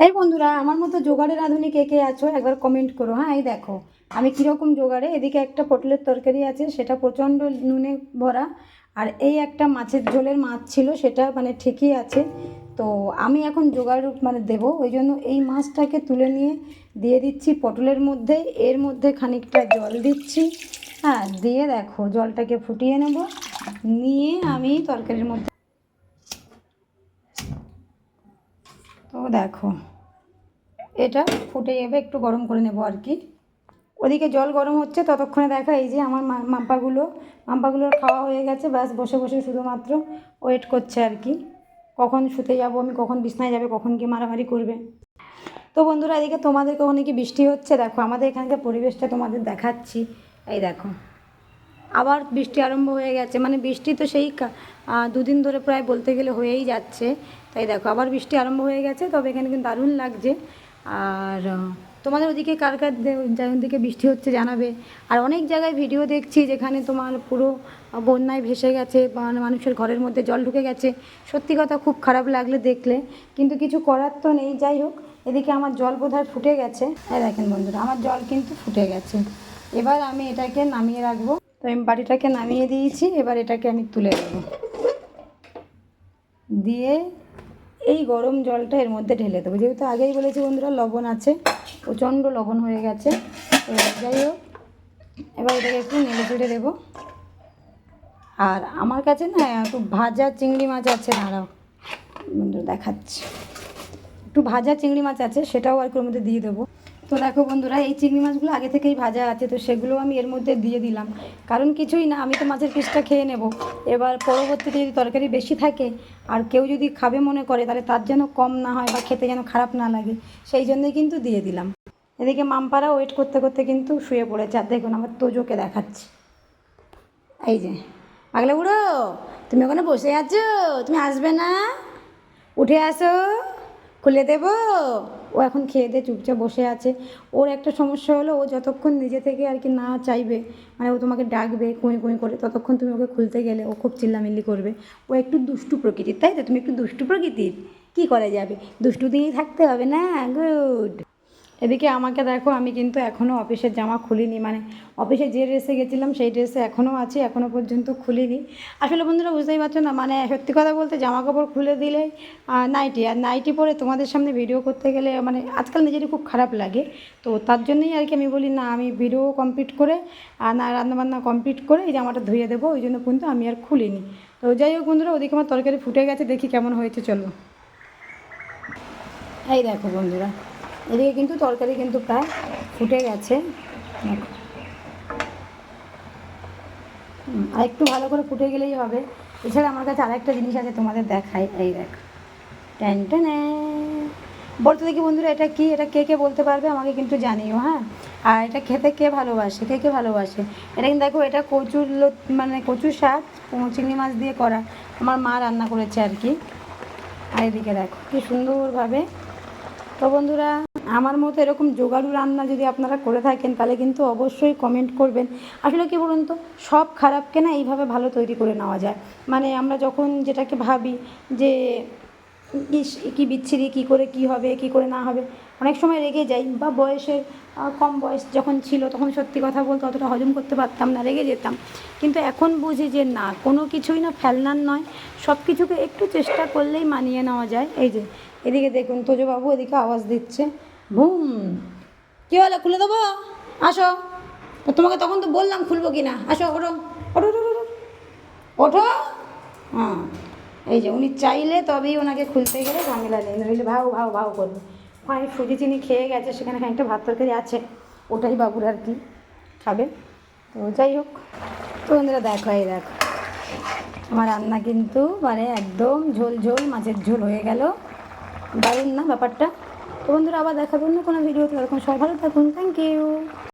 এই বন্ধুরা, আমার মতো জোগাড়ে রাঁধুনি কে কে আছো, একবার কমেন্ট করো। হ্যাঁ এই দেখো, আমি কীরকম জোগাড়ে? এদিকে একটা পটলের তরকারি আছে, সেটা প্রচণ্ড নুনে ভরা, আর এই একটা মাছের ঝোলের মাছ ছিল, সেটা মানে ঠিকই আছে। তো আমি এখন জোগাড় মানে দেব, ওই জন্য এই মাছটাকে তুলে নিয়ে দিয়ে দিচ্ছি পটলের মধ্যে, এর মধ্যে খানিকটা জল দিচ্ছি। হ্যাঁ দিয়ে দেখো, জলটাকে ফুটিয়ে নেব, নিয়ে আমি তরকারির মধ্যে তো দেখো, এটা ফুটে যাবে, একটু গরম করে নেব আর কি। ওদিকে জল গরম হচ্ছে, ততক্ষণে দেখা এই যে আমার মাম্পাগুলো মাম্পাগুলোর খাওয়া হয়ে গেছে, ব্যাস বসে বসে শুধুমাত্র ওয়েট করছে আর কি। কখন শুতে যাব আমি, কখন বিছনায় যাবে, কখন কি মারামারি করবে। তো বন্ধুরা, এদিকে তোমাদের কখনো কি বৃষ্টি হচ্ছে? দেখো, আমাদের এখানকার পরিবেশটা তোমাদের দেখাচ্ছি। এই দেখো আবার বৃষ্টি আরম্ভ হয়ে গেছে। মানে বৃষ্টি তো সেই দুদিন ধরে প্রায় বলতে গেলে হয়েই যাচ্ছে। তাই দেখো, আবার বৃষ্টি আরম্ভ হয়ে গেছে, তবে এখানে কিন্তু দারুণ লাগছে। আর তোমাদের ওদিকে কার কার দিকে বৃষ্টি হচ্ছে জানাবে। আর অনেক জায়গায় ভিডিও দেখছি যেখানে তোমার পুরো বন্যায় ভেসে গেছে মানে মানুষের ঘরের মধ্যে জল ঢুকে গেছে। সত্যি কথা খুব খারাপ লাগলে দেখলে। কিন্তু কিছু করার তো নেই, যাই হোক। এদিকে আমার জল বোধহয় ফুটে গেছে। হ্যাঁ দেখেন বন্ধুরা, আমার জল কিন্তু ফুটে গেছে। এবার আমি এটাকে নামিয়ে রাখব। তো আমি বাটিটাকে নামিয়ে দিয়েছি, এবার এটাকে আমি তুলে দেবো দিয়ে এই গরম জলটা এর মধ্যে ঢেলে দেবো। যেহেতু আগেই বলেছি বন্ধুরা, লবণ আছে, প্রচণ্ড লবণ হয়ে গেছে। তো যাই হোক, এবার এটাকে একটু নেড়ে চেড়ে দেবো। আর আমার কাছে না একটু ভাজা চিংড়ি মাছ আছে, দাঁড়াও, বন্ধুরা দেখাচ্ছি। একটু ভাজা চিংড়ি মাছ আছে, সেটাও আর কি ওর মধ্যে দিয়ে দেবো। তো দেখো বন্ধুরা, এই চিংড়ি মাছগুলো আগে থেকেই ভাজা আছে, তো সেগুলো আমি এর মধ্যে দিয়ে দিলাম। কারণ কিছুই না, আমি তো মাছের পিসটা খেয়ে নেব। এবার পরবর্তীতে যদি তরকারি বেশি থাকে, আর কেউ যদি খাবে মনে করে, তাহলে তার যেন কম না হয় বা খেতে যেন খারাপ না লাগে, সেই জন্যই কিন্তু দিয়ে দিলাম। এদিকে মামপাড়া ওয়েট করতে করতে কিন্তু শুয়ে পড়েছে, আর দেখুন আমার তোজোকে দেখাচ্ছি। এই যে, পাগলা বুড়ো, তুমি ওখানে বসে আছো? তুমি আসবে না? উঠে আসো, খুলে দেব। ও এখন খেয়ে দিয়ে চুপচাপ বসে আছে। ওর একটা সমস্যা হলো, ও যতক্ষণ নিজে থেকে আর কি না চাইবে মানে ও তোমাকে ডাকবে কুঁই কুঁই করে, ততক্ষণ তুমি ওকে খুলতে গেলে ও খুব চিল্লামিল্লি করবে। ও একটু দুষ্টু প্রকৃতির, তাই তো? তুমি একটু দুষ্টু প্রকৃতির? কী করা যাবে? দুষ্টু দিয়েই থাকতে হবে না, গুড। এদিকে আমাকে দেখো, আমি কিন্তু এখনও অফিসের জামা খুলিনি মানে অফিসে যে ড্রেসে গেছিলাম সেই ড্রেসে এখনও আছি এখনও পর্যন্ত খুলিনি। আসলে বন্ধুরা বুঝতেই পারছ না মানে সত্যি কথা বলতে জামা কাপড় খুলে দিলে নাইটি আর নাইটি পরে তোমাদের সামনে ভিডিও করতে গেলে মানে আজকাল নিজেরই খুব খারাপ লাগে। তো তার জন্যই আর কি আমি বলি, না, আমি ভিডিও কমপ্লিট করে আর না, রান্নাবান্না কমপ্লিট করে এই জামাটা ধুয়ে দেবো, ওই জন্য কিন্তু আমি আর খুলিনি। তো যাই হোক বন্ধুরা, ওদিকে আমার তরকারি ফুটে গেছে, দেখি কেমন হয়েছে, চলো। এই দেখো বন্ধুরা এদিকে কিন্তু তরকারি কিন্তু প্রায় ফুটে গেছে। আর একটু ভালো করে ফুটে গেলেই হবে। এছাড়া আমার কাছে আরেকটা জিনিস আছে তোমাদের দেখাই। এই দেখ। ট্যান বলতে দেখি বন্ধুরা, এটা কি? এটা কে কে বলতে পারবে? আমাকে কিন্তু জানিও হ্যাঁ? আর এটা খেতে কে ভালোবাসে? কে কে ভালোবাসে? এটা কিন্তু দেখো, এটা কচুর মানে কচুর শাক চিংড়ি মাছ দিয়ে করা। আমার মা রান্না করেছে আর কি। আর এদিকে দেখো, কি সুন্দরভাবে। তো বন্ধুরা আমার মতো এরকম জোগাড়ু রান্না যদি আপনারা করে থাকেন, তাহলে কিন্তু অবশ্যই কমেন্ট করবেন। আসলে কি বলুন তো, সব খারাপকে না এইভাবে ভালো তৈরি করে নেওয়া যায়। মানে আমরা যখন যেটাকে ভাবি যে কী বিচ্ছিরি, কী করে কী হবে, কী করে না হবে, অনেক সময় রেগে যাই বা বয়সের কম বয়স যখন ছিল, তখন সত্যি কথা বলতে অতটা হজম করতে পারতাম না, রেগে যেতাম। কিন্তু এখন বুঝি যে না, কোনো কিছুই না ফেলনার নয় সব কিছুকে একটু চেষ্টা করলেই মানিয়ে নেওয়া যায়। এই যে, এদিকে দেখুন, তোজবাবু এদিকে আওয়াজ দিচ্ছে। বুম। কী হলো খুলে দেবো? আসো। তোমাকে তখন তো বললাম খুলবো কি না আসো ওঠো ওঠো ওঠো, ওঠো। হ্যাঁ। এই যে উনি চাইলে তবেই ওনাকে খুলতে গেলে ঝামেলা নেই। নইলে ভাও ভাও ভাও করবে। ওখানে সুজি চিনি খেয়ে গেছে সেখানে খানিকটা ভাত তরকারি আছে। ওটাই বাবুর আর কি খাবে। তো যাই হোক। তো বন্ধুরা দেখো এই দেখো। আমার রান্না কিন্তু মানে একদম ঝোল ঝোল মাছের ঝোল হয়ে গেল। দারুণ না ব্যাপারটা? তো বন্ধুরা আবার দেখাবেন না কোনো ভিডিও ভিডিওতে এরকম সবাই ভালো থাকুন। Thank you